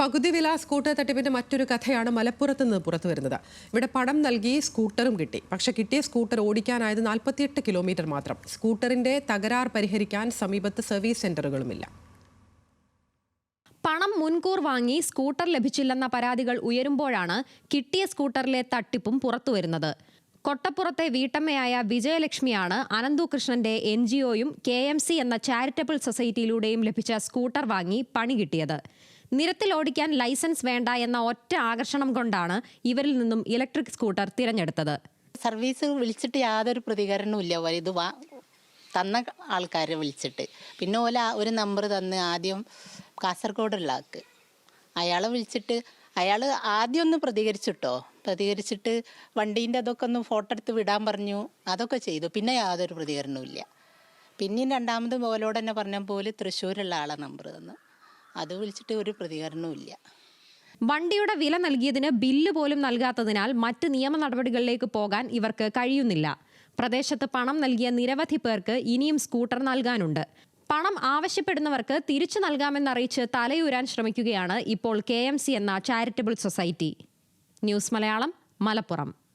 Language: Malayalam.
പകുതി വില സ്കൂട്ടർ തട്ടിപ്പിന്റെ മറ്റൊരു കഥയാണ് മലപ്പുറത്ത് നിന്ന് പുറത്തു വരുന്നത്. ഇവിടെ പണം നൽകി സ്കൂട്ടറും കിട്ടി. പക്ഷെ കിട്ടിയ സ്കൂട്ടർ ഓടിക്കാനായത് നാൽപ്പത്തിയെട്ട് കിലോമീറ്റർ മാത്രം. സ്കൂട്ടറിന്റെ തകരാർ പരിഹരിക്കാൻ സമീപത്ത് സർവീസ് സെന്ററുകളുമില്ല. പണം മുൻകൂർ വാങ്ങി സ്കൂട്ടർ ലഭിച്ചില്ലെന്ന പരാതികൾ ഉയരുമ്പോഴാണ് കിട്ടിയ സ്കൂട്ടറിലെ തട്ടിപ്പും പുറത്തുവരുന്നത് കൊട്ടപ്പുറത്തെ വീട്ടമ്മയായ വിജയലക്ഷ്മിയാണ് അനന്തു കൃഷ്ണന്റെ എൻ ജി ഒയും കെ എം സി എന്ന ചാരിറ്റബിൾ സൊസൈറ്റിയിലൂടെയും ലഭിച്ച സ്കൂട്ടർ വാങ്ങി പണി കിട്ടിയത്. നിരത്തിൽ ഓടിക്കാൻ ലൈസൻസ് വേണ്ട എന്ന ഒറ്റ ആകർഷണം കൊണ്ടാണ് ഇവരിൽ നിന്നും ഇലക്ട്രിക് സ്കൂട്ടർ തിരഞ്ഞെടുത്തത്. സർവീസ് വിളിച്ചിട്ട് യാതൊരു പ്രതികരണവും ഇല്ല. ഇത് തന്ന ആൾക്കാരെ വിളിച്ചിട്ട്. പിന്നെ ഓല ഒരു നമ്പർ തന്ന് ആദ്യം കാസർഗോഡുള്ള ആൾക്ക് അയാളെ വിളിച്ചിട്ട് അയാൾ ആദ്യം ഒന്ന് പ്രതികരിച്ചിട്ടോ? പ്രതികരിച്ചിട്ട് വണ്ടീന്റെ അതൊക്കെ ഒന്ന് ഫോട്ടോ എടുത്ത് വിടാൻ പറഞ്ഞു. അതൊക്കെ ചെയ്തു. പിന്നെ യാതൊരു പ്രതികരണവും ഇല്ല. പിന്നെയും രണ്ടാമത് പോലോട് തന്നെ പറഞ്ഞ പോലെ തൃശ്ശൂരുള്ള ആളെ നമ്പർ തന്നു. അത് വിളിച്ചിട്ട് ഒരു പ്രതികരണവും ഇല്ല. വണ്ടിയുടെ വില നൽകിയതിന് ബില്ല് പോലും നൽകാത്തതിനാൽ മറ്റ് നിയമ നടപടികളിലേക്ക് പോകാൻ ഇവർക്ക് കഴിയുന്നില്ല. പ്രദേശത്ത് പണം നൽകിയ നിരവധി പേർക്ക് ഇനിയും സ്കൂട്ടർ നൽകാനുണ്ട്. പണം ആവശ്യപ്പെടുന്നവർക്ക് തിരിച്ചു നൽകാമെന്നറിയിച്ച് തലയൂരാൻ ശ്രമിക്കുകയാണ് ഇപ്പോൾ കെ എന്ന charitable society. News Malayalam Malappuram.